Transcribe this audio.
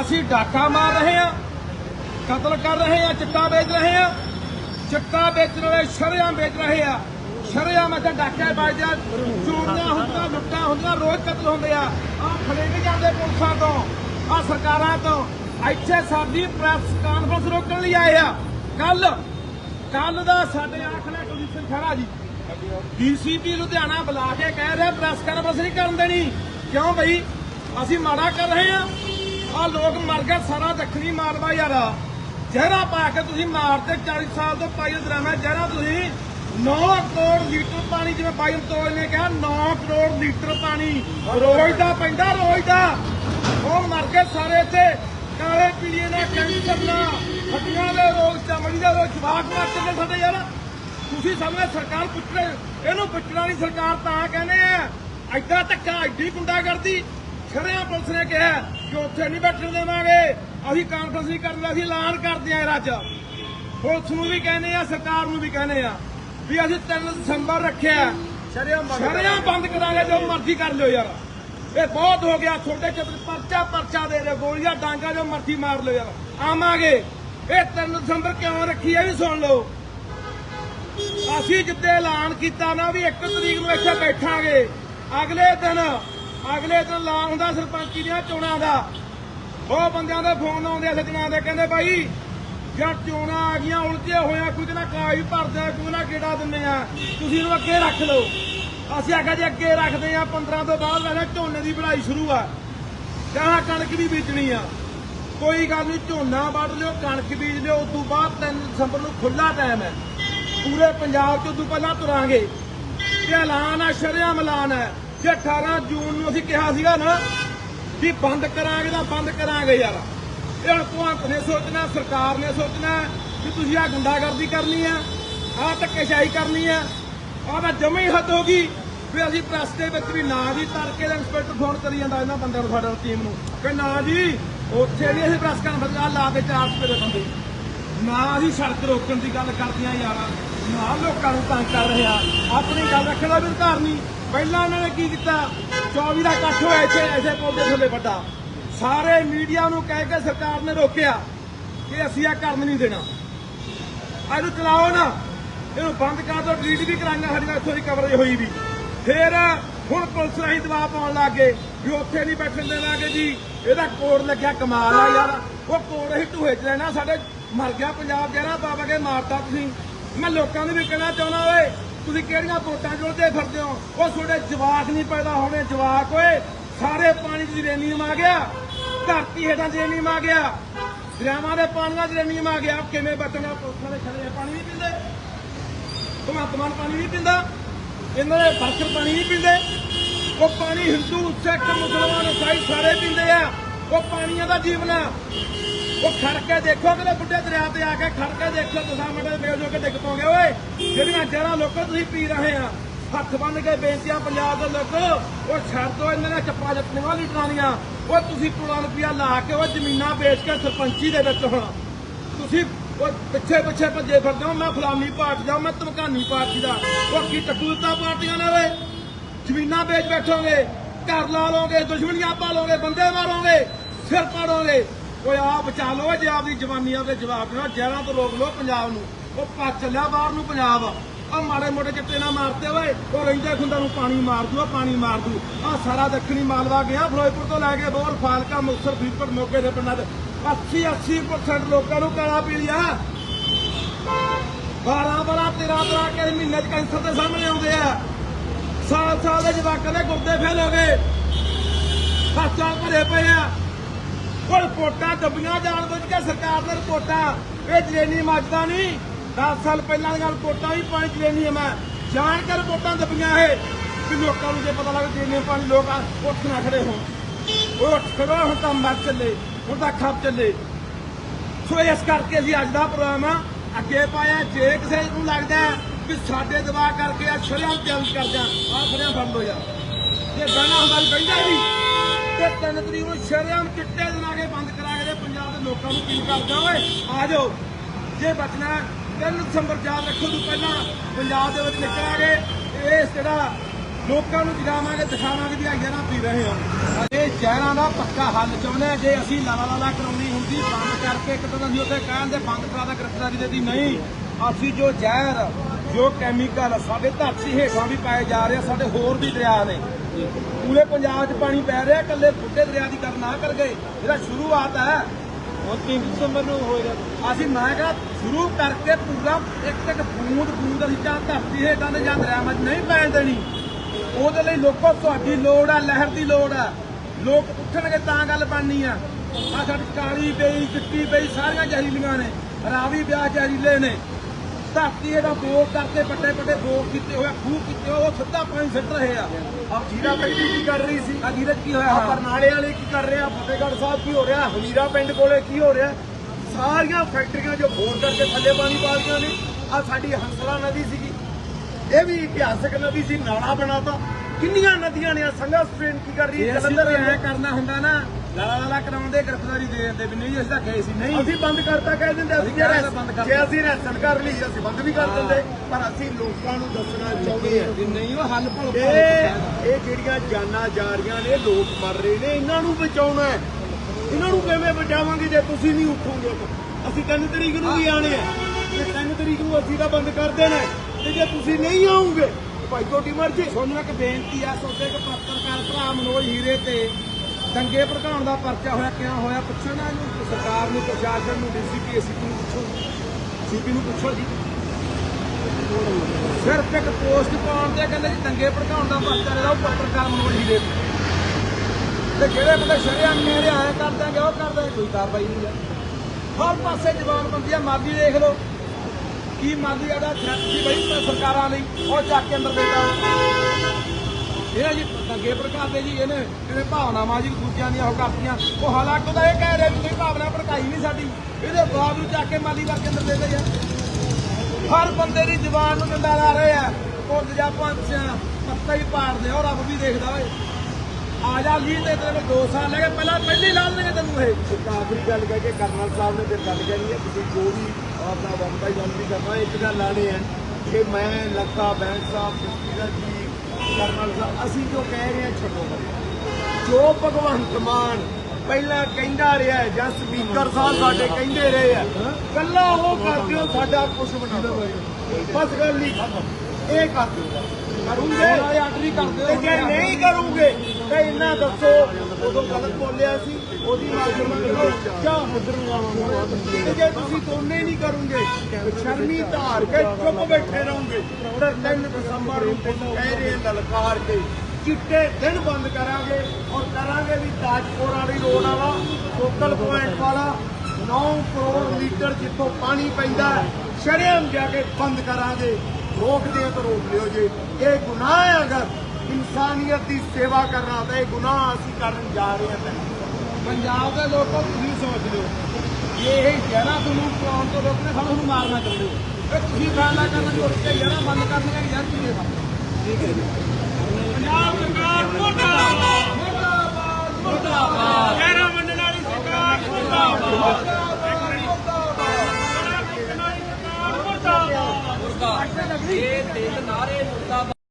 ਅਸੀਂ ਡਾਕਾ ਮਾਰ ਰਹੇ ਹਾਂ, ਕਤਲ ਕਰ ਰਹੇ ਹਾਂ, ਚਿੱਟਾ ਵੇਚ ਰਹੇ ਹਾਂ। ਚਿੱਟਾ ਵੇਚਣ ਵਾਲੇ ਸ਼ਰਿਆਂ ਵੇਚ ਰਹੇ ਆ। ਸ਼ਰਿਆਂ ਮੈਂ ਡਾਕੇ ਵੱਜਦੇ ਆ ਹੁੰਦੀਆਂ, ਲੁੱਟਾਂ ਹੁੰਦੀਆਂ, ਰੋਜ਼ ਕਤਲ ਹੁੰਦੇ ਆ। ਆ ਫੜੇ ਨਹੀਂ ਜਾਂਦੇ ਪੁਲਿਸਾਂ ਤੋਂ ਆ ਸਰਕਾਰਾਂ ਤੋਂ। ਇੱਥੇ ਸਾਡੀ ਪ੍ਰੈਸ ਕਾਨਫਰੰਸ ਰੋਕਣ ਲਈ ਆਏ ਆ। ਕੱਲ ਕੱਲ ਦਾ ਸਾਡੇ ਆਖਣਾ ਟੂਰਿਸਟ ਖੜਾ ਜੀ। ਡੀਸੀਪੀ ਲੁਧਿਆਣਾ ਬੁਲਾ ਕੇ ਕਹਿ ਰਿਹਾ, ਪ੍ਰੈਸ ਕਾਨਫਰੰਸ ਨਹੀਂ ਕਰਨ ਦੇਣੀ। ਕਿਉਂ ਬਈ? ਅਸੀਂ ਮਾੜਾ ਕਰ ਰਹੇ ਆ ਆ ਲੋਕ ਮਰ ਗਏ, ਸਾਰਾ ਦੱਖਣੀ ਮਾਲਵਾ ਯਾਰ। ਜਿਹੜਾ ਪਾ ਕੇ ਤੁਸੀਂ ਮਾਰਦੇ 40 ਸਾਲ ਤੋਂ ਪਾਈ ਡਰਾਮਾ ਜ਼ਹਿਰਾ ਤੁਸੀਂ 9 ਕਰੋੜ ਲੀਟਰ ਪਾਣੀ, ਜਿਵੇਂ ਬਾਈ ਤੋਲ ਨੇ ਕਿਹਾ 9 ਕਰੋੜ ਲੀਟਰ ਪਾਣੀ। ਰੋਜ਼ ਦਾ ਪੈਂਦਾ, ਰੋਜ਼ ਦਾ। ਉਹ ਮਰ ਗਏ ਸਾਰੇ ਇੱਥੇ। ਕਾਲੇ ਪੀਲੀਏ ਦਾ ਕੈਂਸਰ ਨਾਲ ਹੱਡੀਆਂ ਦੇ ਰੋਗ, ਚਮੜੀ ਦੇ ਰੋਗ, ਜਵਾਕ ਮਰ ਚੱਲੇ ਸਾਡੇ ਯਾਰ। ਤੁਸੀਂ ਸਾਹਮਣੇ ਸਰਕਾਰ ਪੁੱਛ ਰਹੇ ਇਹਨੂੰ ਪੁੱਛਣਾ ਨਹੀਂ ਸਰਕਾਰ ਤਾਂ ਕਹਿੰਦੇ ਆ ਐਡਾ ਧੱਕਾ ਐਡੀ ਗੁੰਡਾ ਕਰਦੀ ਖਰਿਆਂ ਪੁਲਿਸ ਨੇ ਕਿਹਾ ਕਿ ਉੱਥੇ ਨਹੀਂ ਬੈਠਣ ਦੇਵਾਂਗੇ ਅਸੀਂ ਕਾਨਫਰੰਸ ਨਹੀਂ ਕਰਨ ਅਸੀਂ ਐਲਾਨ ਕਰਦੇ ਆਂ ਅੱਜ ਪੁਲਿਸ ਨੂੰ ਵੀ ਕਹਿੰਦੇ ਆ ਸਰਕਾਰ ਨੂੰ ਵੀ ਕਹਿੰਦੇ ਆ ਵੀ ਅਸੀਂ 3 ਦਸੰਬਰ ਰੱਖਿਆ ਸ਼ਰਿਆਂ ਬੰਦ ਕਰਾਂਗੇ। ਜੋ ਮਰਜ਼ੀ ਕਰ ਲਿਓ ਯਾਰ। ਇਹ ਬਹੁਤ ਹੋ ਗਿਆ ਛੋਟੇ ਛੋਟੇ ਪਰਚਾ ਪਰਚਾ ਦੇ ਦੇ ਗੋਲੀਆਂ ਡਾਂਗਾ ਜੋ ਮਰਜ਼ੀ ਮਾਰ ਲਿਓ ਯਾਰ। ਆਵਾਂਗੇ। ਇਹ 3 ਦਸੰਬਰ ਕਿਉਂ ਰੱਖੀ ਇਹ ਵੀ ਸੁਣ ਲਓ। ਅਸੀਂ ਜਿੱਦੇ ਐਲਾਨ ਕੀਤਾ ਨਾ ਵੀ 1 ਤਰੀਕ ਨੂੰ ਇੱਥੇ ਬੈਠਾਂਗੇ। ਅਗਲੇ ਦਿਨ ਅਗਲੇ ਦਿਨ ਲਾ ਹੁੰਦਾ ਸਰਪੰਚੀ ਦੀਆਂ ਚੋਣਾਂ ਦਾ। ਉਹ ਬੰਦਿਆਂ ਦੇ ਫੋਨ ਆਉਂਦੇ ਆ ਸੱਜਣਾ ਦੇ, ਕਹਿੰਦੇ ਬਾਈ, ਜਾਂ ਚੋਣਾਂ ਆ ਗਈਆਂ, ਉਲਝੇ ਹੋਇਆ ਕੋਈ ਨਾ ਕਾਗਜ਼ ਭਰਦੇ ਆ ਕੋਈ ਨਾ ਗੇੜਾ ਦਿੰਦੇ ਆ। ਤੁਸੀਂ ਇਹਨੂੰ ਅੱਗੇ ਰੱਖ ਲਓ। ਅਸੀਂ ਆਖਿਆ ਜੀ ਅੱਗੇ ਰੱਖਦੇ ਆ 15 ਤੋਂ ਬਾਅਦ ਵੈਸੇ ਝੋਨੇ ਦੀ ਬੜਾਈ ਸ਼ੁਰੂ ਆ। ਕਹਾਂ ਕਣਕ ਵੀ ਬੀਜਣੀ ਆ। ਕੋਈ ਗੱਲ ਨਹੀਂ, ਝੋਨਾ ਵੱਢ ਲਿਓ, ਕਣਕ ਬੀਜ ਲਿਓ, ਉਸ ਤੋਂ ਬਾਅਦ 3 ਦਸੰਬਰ ਨੂੰ ਖੁੱਲਾ ਟਾਈਮ ਹੈ। ਪੂਰੇ ਪੰਜਾਬ 'ਚ ਉਦੋਂ ਪਹਿਲਾਂ ਤੁਰਾਂਗੇ। ਇਹ ਐਲਾਨ ਆ, ਸ਼ਰਿਆਮ ਐਲਾਨ ਹੈ। ਜੇ 18 ਜੂਨ ਨੂੰ ਅਸੀਂ ਕਿਹਾ ਸੀਗਾ ਨਾ ਵੀ ਬੰਦ ਕਰਾਂਗੇ ਤਾਂ ਬੰਦ ਕਰਾਂਗੇ ਯਾਰ। ਇਹ ਹੁਣ ਭਗਵੰਤ ਨੇ ਸੋਚਣਾ, ਸਰਕਾਰ ਨੇ ਸੋਚਣਾ ਵੀ ਤੁਸੀਂ ਆ ਗੁੰਡਾਗਰਦੀ ਕਰਨੀ ਆ ਆ ਧੱਕੇਸ਼ਾਹੀ ਕਰਨੀ ਆ ਆ ਮੈਂ ਜਮੇ ਹੀ ਹੱਦ ਹੋ ਗਈ। ਵੀ ਅਸੀਂ ਪ੍ਰੈਸ ਦੇ ਵਿੱਚ ਵੀ ਨਾ ਜੀ ਤੜਕੇ ਦਾ ਇੰਸਪੈਕਟਰ ਫੋਨ ਕਰੀ ਜਾਂਦਾ ਇਹਨਾਂ ਬੰਦਿਆਂ ਨੂੰ, ਸਾਡੇ ਟੀਮ ਨੂੰ। ਕਿ ਨਾ ਜੀ, ਉੱਥੇ ਵੀ ਅਸੀਂ ਪ੍ਰੈਸ ਕਰਨ ਬਦਲਾ ਲਾ ਕੇ ਚਾਰ ਸਪੇਰੇ ਬੰਦੇ। ਨਾ ਅਸੀਂ ਸੜਕ ਰੋਕਣ ਦੀ ਗੱਲ ਕਰਦੀਆਂ ਯਾਰ। ਨਾ ਲੋਕਾਂ ਨੂੰ ਤੰਗ ਕਰ ਰਹੇ ਆ। ਆਪਣੀ ਗੱਲ ਰੱਖਣ ਦਾ ਵੀ ਅਧਿਕਾਰ ਨਹੀਂ। ਪਹਿਲਾਂ ਇਹਨਾਂ ਨੇ ਕੀ ਕੀਤਾ? 24 ਦਾ ਇਕੱਠ ਹੋਇਆ ਇੱਥੇ ਐਸੇ ਪੌਦੇ ਥੱਲੇ ਵੱਡਾ। ਸਾਰੇ ਮੀਡੀਆ ਨੂੰ ਕਹਿ ਕੇ ਸਰਕਾਰ ਨੇ ਰੋਕਿਆ ਕਿ ਅਸੀਂ ਇਹ ਕਰਨ ਨਹੀਂ ਦੇਣਾ। ਇਹਨੂੰ ਚਲਾਓ ਨਾ। ਇਹਨੂੰ ਬੰਦ ਕਰ ਦਿਓ। ਡਿਲੀਟ ਵੀ ਕਰਾਈਆਂ ਸਾਡੀਆਂ, ਇੱਥੋਂ ਦੀ ਕਵਰੇਜ ਹੋਈ ਵੀ। ਫਿਰ ਹੁਣ ਪੁਲਿਸ ਰਾਹੀਂ ਦਬਾਅ ਪਾਉਣ ਲੱਗ ਗਏ ਵੀ ਉੱਥੇ ਨਹੀਂ ਬੈਠਣ ਦੇਵਾਂਗੇ ਜੀ। ਇਹਦਾ ਕੋੜ ਲੱਗਿਆ ਕਮਾਲ ਆ ਯਾਰ। ਉਹ ਕੋੜ ਹੀ ਢੂਹੇ ਚ ਲੈਣਾ ਸਾਡੇ ਮਰ ਗਿਆ ਪੰਜਾਬ ਜਿਹੜਾ ਬਾਬਾ ਕੇ ਮਾਰਤਾ ਤੁਸੀਂ। ਮੈਂ ਲੋਕਾਂ ਨੂੰ ਵੀ ਕਹਿਣਾ ਚਾਹੁੰਦਾ ਓਏ ਤੁਸੀਂ ਕਿਹੜੀਆਂ ਵੋਟਾਂ ਜੋੜਦੇ ਫਿਰਦੇ ਹੋ? ਉਹ ਤੁਹਾਡੇ ਜਵਾਕ ਨਹੀਂ ਪੈਦਾ ਹੋਣੇ ਜਵਾਕ ਓਏ। ਸਾਰੇ ਪਾਣੀ 'ਚ ਯੂਰੇਨੀਅਮ ਆ ਗਿਆ। ਧਰਤੀ ਹੇਠਾਂ ਯੂਰੇਨੀਅਮ ਆ ਗਿਆ। ਦਰਿਆਵਾਂ ਦੇ ਪਾਣੀਆਂ 'ਚ ਯੂਰੇਨੀਅਮ ਆ ਗਿਆ। ਕਿਵੇਂ ਬਚਣਾ? ਪੁਲਿਸਾਂ ਦੇ ਖੜੇ ਆ, ਪਾਣੀ ਨਹੀਂ ਪੀਂਦੇ। ਭਗਵੰਤ ਮਾਨ ਪਾਣੀ ਨਹੀਂ ਪੀਂਦਾ। ਇਹਨਾਂ ਦੇ ਵਰਕਰ ਪਾਣੀ ਨਹੀਂ ਪੀਂਦੇ। ਉਹ ਪਾਣੀ ਹਿੰਦੂ ਸਿੱਖ ਮੁਸਲਮਾਨ ਇਸਾਈ ਸਾਰੇ ਪੀਂਦੇ ਆ। ਉਹ ਪਾਣੀਆਂ ਦਾ ਜੀਵਨ ਆ। ਉਹ ਖੜ ਕੇ ਦੇਖੋ ਕਿਤੇ ਬੁੱਢੇ ਦਰਿਆ ਤੇ ਆ ਕੇ ਖੜ ਕੇ ਦੇਖੋ ਦਸਾਂ ਮੁੰਡੇ ਦੇ ਬੇਜ ਕੇ ਡਿੱਗ ਪੋਗੇ ਓਏ। ਜਿਹੜੀਆਂ ਜੜਾਂ ਲੋਕੋ ਤੁਸੀਂ ਪੀ ਰਹੇ ਆ, ਹੱਥ ਬੰਨ ਕੇ ਬੇਨਤੀਆਂ ਪੰਜਾਬ ਦੇ ਲੋਕੋ, ਉਹ ਛੱਡ ਦੋ ਇਹਨਾਂ ਨੇ ਚੱਪਾ ਜੱਟਣੀਆਂ ਲੀਡਰਾਂ ਦੀਆਂ ਉਹ ਤੁਸੀਂ ਕਰੋੜਾਂ ਰੁਪਇਆ ਲਾ ਕੇ ਉਹ ਜ਼ਮੀਨਾਂ ਵੇਚ ਕੇ ਸਰਪੰਚੀ ਦੇ ਵਿੱਚ ਹੁਣ। ਤੁਸੀਂ ਉਹ ਪਿੱਛੇ ਪਿੱਛੇ ਭੱਜੇ ਫਿਰਦੇ ਹੋ, ਮੈਂ ਫਲਾਨੀ ਪਾਰਟੀ ਦਾ, ਮੈਂ ਧਮਕਾਨੀ ਪਾਰਟੀ ਦਾ। ਉਹ ਕੀ ਟਕੂਲਤਾ ਪਾਰਟੀਆਂ ਨਾਲ ਓਏ? ਜ਼ਮੀਨਾਂ ਵੇਚ ਬੈਠੋਗੇ, ਘਰ ਲਾ ਲੋਗੇ ਦੁਸ਼ਮਣੀਆਂ ਪਾ ਪਾਲੋਗੇ ਬੰਦੇ ਮਾਰੋਗੇ, ਸਿਰ ਪਾੜੋਗੇ। ਓਏ ਆ ਬਚਾ ਲਓ ਜੇ ਆਪਦੀ ਜਵਾਨੀ ਆਪਦੇ ਜਵਾਬ ਨਾਲ ਜ਼ਹਿਰਾਂ ਤੋਂ ਰੋਕ ਲਓ ਪੰਜਾਬ ਨੂੰ। ਉਹ ਭੱਜ ਚੱਲਿਆ ਬਾਹਰ ਨੂੰ ਪੰਜਾਬ। ਆ ਮਾੜੇ ਮੋਟੇ ਚਿੱਟੇ ਨਾ ਮਾਰਦੇ ਓਏ। ਉਹ ਰਹਿੰਦੇ ਖੁੰਦਾ ਨੂੰ ਪਾਣੀ ਮਾਰ ਦੂ ਉਹ ਪਾਣੀ ਮਾਰ ਦੂ। ਆ ਸਾਰਾ ਦੱਖਣੀ ਮਾਲਵਾ ਗਿਆ, ਫਿਰੋਜ਼ਪੁਰ ਤੋਂ ਲੈ ਕੇ ਬੋਰ, ਫਾਲਕਾ, ਮੁਕਤਸਰ, ਫਰੀਦਕੋਟ, ਮੋਗੇ ਦੇ ਪਿੰਡਾਂ ਦੇ। 80 80% ਲੋਕਾਂ ਨੂੰ ਕਾਲਾ ਪੀ ਲਿਆ। 12 12 13 13 ਕੇ ਮਹੀਨੇ ਚ ਕੈਂਸਰ ਦੇ ਸਾਹਮਣੇ ਆਉਂਦੇ ਆ। ਸਾਲ ਸਾਲ ਦੇ ਜਵਾਕਾਂ ਦੇ ਗੁਰਦੇ ਫੇਲ ਹੋ ਗਏ। ਹਸਪਤਾਲ ਭਰੇ ਪਏ ਆ। ਉਹ ਰਿਪੋਰਟਾਂ ਦੱਬੀਆਂ ਜਾਣ ਬੁੱਝ ਕੇ ਸਰਕਾਰ ਨੇ ਰਿਪੋਰਟਾਂ। ਇਹ ਜਰੇਨੀ ਮੱਜਦਾ ਨਹੀਂ। 10 ਸਾਲ ਪਹਿਲਾਂ ਦੀਆਂ ਰਿਪੋਰਟਾਂ ਵੀ ਪਾਣੀ ਜਰੇਨੀ ਮੈਂ। ਜਾਣ ਕੇ ਰਿਪੋਰਟਾਂ ਦੱਬੀਆਂ ਇਹ। ਵੀ ਲੋਕਾਂ ਨੂੰ ਜੇ ਪਤਾ ਲੱਗ ਜਰੇਨੀ ਪਾਣੀ, ਲੋਕ ਉੱਠ ਨਾ ਖੜੇ ਹੋਣ। ਉਹ ਉੱਠ ਖੜੋ, ਹੁਣ ਤਾਂ ਮਰ ਚੱਲੇ, ਹੁਣ ਤਾਂ ਖੱਪ ਚੱਲੇ। ਸੋ ਇਸ ਕਰਕੇ ਅਸੀਂ ਅੱਜ ਦਾ ਪ੍ਰੋਗਰਾਮ ਅੱਗੇ ਪਾਇਆ। ਜੇ ਕਿਸੇ ਨੂੰ ਲੱਗਦਾ ਹੈ ਵੀ ਸਾਡੇ ਦਬਾਅ ਕਰਕੇ ਆ ਸ਼ਰਿਆਂ ਚੈਲੰਜ ਕਰਦੇ ਆ ਸ਼ਰਿਆਂ ਬੰਦ ਹੋ ਜਾ। ਜੇ ਬਹਿਣਾ ਹੁੰਦਾ ਕਹਿੰਦਾ ਬਹਿੰਦਾ ਵੀ ਤੇ ਤਿੰਨ ਤਰੀਕ ਨੂੰ ਸ਼ਰਿਆਂ ਚਿੱਟੇ ਦਿਨਾ ਕੇ ਬੰਦ ਕਰਾ ਕੇ ਪੰਜਾਬ ਦੇ ਲੋਕਾਂ ਨੂੰ ਅਪੀਲ ਕਰਦਾ ਓਏ ਆ ਜਾਓ। ਜੇ ਬਚਣਾ ਹੈ, ਦਸੰਬਰ ਯਾਦ ਰੱਖੋ ਤੋਂ ਪਹਿਲਾਂ ਪੰਜਾਬ ਦੇ ਵਿੱਚ ਨਿਕਲਾਂਗੇ ਇਸ ਜਿਹੜਾ ਲੋਕਾਂ ਨੂੰ ਜਗਾਵਾਂਗੇ ਦਿਖਾਵਾਂਗੇ ਵੀ ਆਈਆਂ ਨਾ ਪੀ ਰਹੇ ਹਾਂ। ਇਹ ਜ਼ਹਿਰਾਂ ਦਾ ਪੱਕਾ ਹੱਲ ਚਾਹੁੰਦੇ ਆ ਜੇ ਅਸੀਂ ਲਾਲਾ ਲਾਲਾ ਕਰਾਉਣੀ ਹੁੰਦੀ ਬੰਦ ਕਰਕੇ ਇੱਕ ਤਾਂ ਅਸੀਂ ਉੱਥੇ ਕਹਿੰਦੇ ਬੰਦ ਕਰਾ ਦਾ ਗ੍ਰਿਫਤਾਰੀ ਦੇ ਦੀ। ਨਹੀਂ ਅਸੀਂ ਜੋ ਜ਼ਹਿਰ ਜੋ ਕੈਮੀਕਲ ਸਾਡੇ ਧਰਤੀ ਹੇਠਾਂ ਵੀ ਪਾਏ ਜਾ ਰਹੇ ਆ ਸਾਡੇ ਹੋਰ ਵੀ ਦਰਿਆ ਨੇ। ਪੂਰੇ ਪੰਜਾਬ 'ਚ ਪਾਣੀ ਪੈ ਰਿਹਾ ਇਕੱਲੇ ਬੁੱਢੇ ਦਰਿਆ ਦੀ ਗੱਲ ਨਾ ਕਰ ਗਏ ਜਿਹੜਾ ਸ਼ੁਰੂਆਤ ਹੈ। ਉਹ 3 ਦਸੰਬਰ ਨੂੰ ਹੋਏਗਾ ਅਸੀਂ ਮੈਂ ਕਿਹਾ ਸ਼ੁਰੂ ਕਰਕੇ ਪੂਰਾ ਇੱਕ ਇੱਕ ਬੂੰਦ ਬੂੰਦ ਅਸੀਂ ਜਾਂ ਧਰਤੀ ਹੇਠਾਂ ਦੇ ਜਾਂ ਦਰਿਆਵਾਂ 'ਚ ਨਹੀਂ ਪੈਣ ਦੇਣੀ। ਉਹਦੇ ਲਈ ਲੋਕੋ ਤੁਹਾਡੀ ਲੋੜ ਆ ਲਹਿਰ ਦੀ ਲੋੜ ਆ। ਲੋਕ ਉੱਠਣਗੇ ਤਾਂ ਗੱਲ ਬਣਨੀ ਆ। ਆ ਸਾਡੀ ਕਾਲੀ ਪਈ ਚਿੱਟੀ ਪਈ ਸਾਰੀਆਂ ਜ਼ਹਿਰੀਲੀਆਂ ਨੇ। ਰਾਵੀ ਵਿਆਹ ਜ਼ਹਿਰੀਲੇ ਨੇ। ਧਰਤੀ ਇਹਦਾ ਬੋਕ ਕਰਕੇ ਵੱਡੇ ਵੱਡੇ ਬੋਕ ਕੀਤੇ ਹੋਏ ਖੂਹ ਕੀਤੇ ਹੋਏ, ਉਹ ਸਿੱਧਾ ਪਾਣੀ ਸਿੱਟ ਰਹੇ ਆ। ਆ ਜੀਰਾ ਫੈਕਟਰੀ ਕੀ ਕਰ ਰਹੀ ਸੀ? ਆ ਜੀਰਤ ਕੀ ਹੋਇਆ? ਆ ਬਰਨਾਲੇ ਵਾਲੇ ਕੀ ਕਰ ਰਹੇ ਆ? ਫਤਿਹਗੜ੍ਹ ਸਾਹਿਬ ਕੀ ਹੋ ਰਿਹਾ? ਹਮੀਰਾ ਪਿੰਡ ਕੋਲੇ ਕੀ ਹੋ ਰਿਹਾ? ਸਾਰੀਆਂ ਫੈਕਟਰੀਆਂ ਜੋ ਬੋਰ ਕਰਕੇ ਥੱਲੇ ਪਾਣੀ ਪਾਉਂਦੀਆਂ ਨੇ। ਆ ਸਾਡੀ ਹੰਸਲਾ ਨਦੀ ਸੀਗੀ। ਇਹ ਵੀ ਇਤਿਹਾਸਕ ਨਦੀ ਸੀ ਨਾਲਾ ਬਣਾਤਾ। ਕਿੰਨੀਆਂ ਨਦੀਆਂ ਨੇ ਸੰਘਾ ਸਟ੍ਰੇਨ ਕੀ ਕਰ ਰਹੀ ਹੈ? ਜਲੰਧਰ ਐ ਕਰਨਾ ਹੁੰਦਾ ਨਾ ਲਾਲਾ ਲਾਲਾ ਕਰਾਉਂਦੇ ਗ੍ਰਿਫਤਾਰੀ ਦੇ ਦਿੰਦੇ ਵੀ ਨਹੀਂ ਅਸੀਂ ਤਾਂ ਗਏ ਸੀ ਨਹੀਂ। ਅਸੀਂ ਬੰਦ ਕਰਤਾ ਕਹਿ ਦਿੰਦੇ ਅਸੀਂ ਜੇ ਅਸੀਂ ਰੈਸਨ ਕਰ ਲਈ ਅਸੀਂ ਬੰਦ ਵੀ ਕਰ ਦਿੰਦੇ। ਪਰ ਅਸੀਂ ਲੋਕਾਂ ਨੂੰ ਦੱਸਣਾ ਚਾਹੁੰਦੇ ਹਾਂ। ਵੀ ਨਹੀਂ ਉਹ ਹੱਲ ਭਲ ਇਹ ਇਹ ਜਿਹੜੀਆਂ ਜਾਨਾਂ ਜਾ ਰਹੀਆਂ ਨੇ ਲੋਕ ਮਰ ਰਹੇ ਨੇ ਇਹਨਾਂ ਨੂੰ ਬਚਾਉਣਾ ਹੈ। ਇਹਨਾਂ ਨੂੰ ਕਿਵੇਂ ਬਚਾਵਾਂਗੇ ਜੇ ਤੁਸੀਂ ਨਹੀਂ ਉੱਠੋਗੇ? ਅਸੀਂ 3 ਤਰੀਕ ਨੂੰ ਵੀ ਆਣੇ ਆ। ਤੇ 3 ਤਰੀਕ ਨੂੰ ਅਸੀਂ ਤਾਂ ਬੰਦ ਕਰ ਦੇਣਾ। ਤੇ ਜੇ ਤੁਸੀਂ ਨਹੀਂ ਆਓਗੇ ਭਾਈ ਤੁਹਾਡੀ ਮਰਜ਼ੀ। ਤੁਹਾਨੂੰ ਇੱਕ ਬੇਨਤੀ ਆ ਸੋਚੇ ਕਿ ਪੱਤਰਕਾਰ ਭਰਾ ਮਨੋਜ ਹੀਰੇ ਤੇ ਦੰਗੇ ਭੜਕਾਉਣ ਦਾ ਪਰਚਾ ਹੋਇਆ, ਕਿਉਂ ਹੋਇਆ, ਪੁੱਛੋ ਨਾ ਇਹਨੂੰ। ਸਰਕਾਰ ਨੂੰ, ਪ੍ਰਸ਼ਾਸਨ ਨੂੰ, ਡੀਸੀਪੀ, ਏਸੀਪੀ ਨੂੰ ਪੁੱਛੋ। ਸੀਪੀ ਨੂੰ ਪੁੱਛੋ ਜੀ। ਸਿਰਫ ਇੱਕ ਪੋਸਟ ਪਾਉਣ ਤੇ ਕਹਿੰਦੇ ਜੀ ਦੰਗੇ ਭੜਕਾਉਣ ਦਾ ਪਰਚਾ ਜਿਹੜਾ ਉਹ ਪੱਤਰਕਾਰ ਮਨੋਜ ਹੀਰੇ ਤੇ। ਤੇ ਜਿਹੜੇ ਬੰਦੇ ਸ਼ਰਿਆਮ ਮੇਰੇ ਆਇਆ ਕਰ ਉਹ ਕਰ ਕੋਈ ਕਾਰਵਾਈ ਨਹੀਂ ਹੈ। ਹਰ ਪਾਸੇ ਜਵਾਨਬੰਦੀ ਆ ਦੇਖ ਲਓ। ਕੀ ਮਾਲੀ ਆਦਾ ਥ੍ਰੈਟ ਸੀ ਬਈ ਸਰਕਾਰਾਂ ਲਈ? ਉਹ ਚੱਕ ਕੇ ਅੰਦਰ ਦੇਤਾ ਇਹ ਜੀ ਦੰਗੇ ਭੜਕਾਉਂਦੇ ਜੀ, ਇਹਨੇ ਇਹਨੇ ਭਾਵਨਾਵਾਂ ਜੀ, ਦੂਜਿਆਂ ਦੀਆਂ ਉਹ ਕਰਤੀਆਂ। ਉਹ ਹਾਲਾਂਕਿ ਉਹਦਾ ਇਹ ਕਹਿ ਰਿਹਾ ਵੀ ਕੋਈ ਭਾਵਨਾ ਭੜਕਾਈ ਨਹੀਂ ਸਾਡੀ। ਇਹਦੇ ਬਾਅਦ ਨੂੰ ਚੱਕ ਕੇ ਮਾਲੀ ਵਰਗੇ ਅੰਦਰ ਦੇ ਯਾਰ ਹਰ ਬੰਦੇ ਦੀ ਜ਼ੁਬਾਨ ਨੂੰ ਡੰਡਾ ਲਾ ਰਹੇ ਆ। ਕੁੱਦ ਜਾ ਪੰਛ ਪੱਤਾ ਹੀ ਪਾੜਦੇ ਆ ਉਹ ਰੱਬ ਵੀ ਦੇਖਦਾ ਓਏ। ਆ ਜਾ ਲੀ ਤੇ ਤੇਰੇ ਕੋਲ 2 ਸਾਲ ਲੱਗੇ ਪਹਿਲਾਂ ਪਹਿਲੀ ਲਾ ਨੇ ਤੈਨੂੰ ਇਹ। ਇੱਕ ਆਖਰੀ ਗੱਲ ਕਹਿ ਕੇ ਕਰਨਲ ਸਾਹਿਬ ਨੇ ਫਿਰ ਗੱਲ ਕਹਿਣੀ ਹੈ ਤੁਸੀਂ ਜੋ ਵੀ ਆਪਣਾ ਬੰਦਾ ਹੀ ਗੱਲ ਨਹੀਂ ਕਰਨਾ। ਇੱਕ ਗੱਲ ਲਾਣੇ ਹੈ ਕਿ ਮੈਂ, ਲੱਖਾ ਬੈਂਕ ਸਾਹਿਬ, ਜਸਵੀਰ ਜੀ, ਕਰਨਲ ਸਾਹਿਬ, ਅਸੀਂ ਜੋ ਕਹਿ ਰਹੇ ਹਾਂ, ਛੱਡੋ ਜੋ ਭਗਵੰਤ ਮਾਨ ਪਹਿਲਾਂ ਕਹਿੰਦਾ ਰਿਹਾ ਜਾਂ ਸਪੀਕਰ ਸਾਹਿਬ ਸਾਡੇ ਕਹਿੰਦੇ ਰਹੇ ਆ ਕੱਲਾ ਉਹ ਕਰਦੇ ਹੋ, ਸਾਡਾ ਕੁਝ ਬਣਾ ਬਸ ਗੱਲ ਨਹੀਂ ਇਹ ਕਰ ਦਿਓ ਕਰੂੰਗੇ? ਆਰਡਰ ਹੀ ਕਰਦੇ ਤੇ ਜੇ ਨਹੀਂ ਕਰੂਗੇ ਤੇ ਇਹਨਾਂ ਦੱਸੋ ਉਦੋਂ ਗਲਤ ਬੋਲਿਆ ਸੀ ਉਹਦੀ ਮਾਫੀ ਮੰਗੋ ਜਾਂ ਨੂੰ ਤੇ ਜੇ ਤੁਸੀਂ ਦੋਨੇ ਨਹੀਂ ਕਰੋਗੇ ਸ਼ਰਮੀ ਧਾਰ ਕੇ ਚੁੱਪ ਬੈਠੇ ਰਹੋਗੇ। ਤਾਂ 3 ਦਸੰਬਰ ਨੂੰ ਤੁਹਾਨੂੰ ਕਹਿ ਰਹੇ ਹਾਂ ਲਲਕਾਰ ਕੇ। ਚਿੱਟੇ ਦਿਨ ਬੰਦ ਕਰਾਂਗੇ ਔਰ ਕਰਾਂਗੇ ਵੀ ਤਾਜਪੁਰ ਵਾਲੀ ਰੋਡ ਵਾਲਾ ਫੋਕਲ ਪੁਆਇੰਟ ਵਾਲਾ 9 ਕਰੋੜ ਲੀਟਰ ਜਿੱਥੋਂ ਪਾਣੀ ਪੈਂਦਾ ਸ਼ਰੇਆਮ ਜਾ ਕੇ ਬੰਦ ਕਰਾਂਗੇ। ਰੋਕਦੇ ਆ ਤਾਂ ਰੋਕ ਲਿਓ ਜੇ। ਇਹ ਗੁਨਾਹ ਹੈ ਅਗਰ ਇਨਸਾਨੀਅਤ ਦੀ ਸੇਵਾ ਕਰਨਾ ਤਾਂ ਇਹ ਗੁਨਾਹ ਅਸੀਂ ਕਰਨ ਜਾ ਰਹੇ ਹਾਂ ਤਾਂ ਪੰਜਾਬ ਦੇ ਲੋਕੋ ਤੁਸੀਂ ਸੋਚ ਲਿਓ। ਜੇ ਇਹ ਜ਼ਹਿਰਾਂ ਤੁਹਾਨੂੰ ਪਾਉਣ ਤੋਂ ਰੋਕਣੇ ਸਾਨੂੰ ਤੁਹਾਨੂੰ ਮਾਰਨਾ ਚਾਹੁੰਦੇ ਹੋ। ਇਹ ਤੁਸੀਂ ਫੈਸਲਾ ਕਰਨਾ ਕਿ ਉੱਠ ਕੇ ਬੰਦ ਕਰਨਗੇ ਜਾਂ ਕੀ ਹੈ ਠੀਕ ਹੈ ਜੀ।